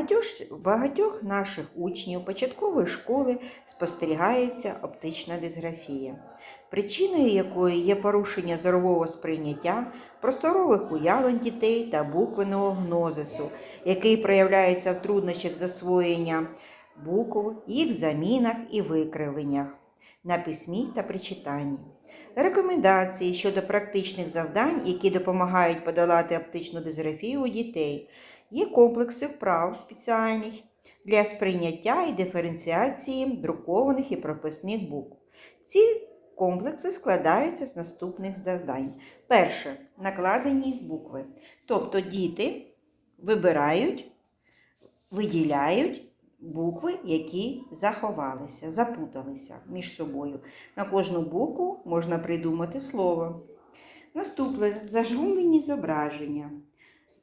багатьох, багатьох наших учнів початкової школи спостерігається оптична дисграфія, причиною якої є порушення зорового сприйняття, просторових уявлень дітей та буквеного гнозису, який проявляється в труднощах засвоєння букв, їх замінах і викривленнях на письмі та при читанні. Рекомендації щодо практичних завдань, які допомагають подолати оптичну дисграфію у дітей, є комплекси вправ спеціальних для сприйняття і диференціації друкованих і прописних букв. Ці комплекси складаються з наступних завдань. Перше накладені букви. Тобто діти вибирають, виділяють букви, які заховалися, запуталися між собою. На кожну букву можна придумати слово. Наступне зажумлені зображення.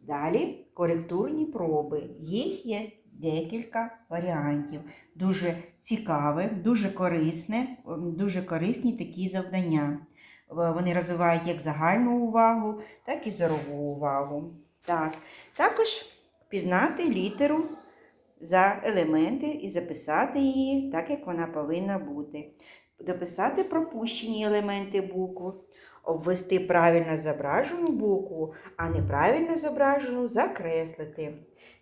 Далі коректурні проби. Їх є декілька варіантів. Дуже цікаве, дуже корисне, дуже корисні такі завдання. Вони розвивають як загальну увагу, так і зорову увагу. Так. Також пізнати літеру за елементи і записати її так, як вона повинна бути. Дописати пропущені елементи букв, обвести правильно зображену букву, а неправильно зображену закреслити.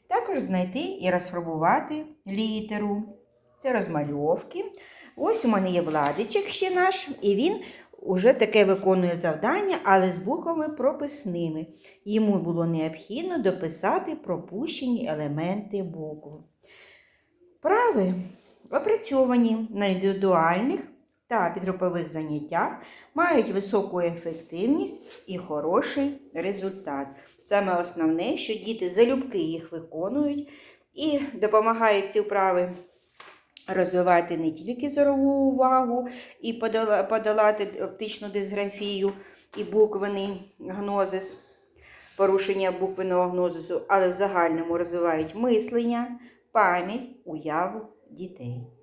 Також знайти і розфарбувати літеру. Це розмальовки. Ось у мене є владичок ще наш, і він уже таке виконує завдання, але з буквами прописними. Йому було необхідно дописати пропущені елементи букв. Вправи опрацьовані на індивідуальних та підгрупових заняттях мають високу ефективність і хороший результат. Саме основне, що діти залюбки їх виконують і допомагають ці вправи розвивати не тільки зорову увагу і подолати оптичну дисграфію і буквений гнозис, порушення буквеного гнозису, але в загальному розвивають мислення, пам'ять, уяву дітей.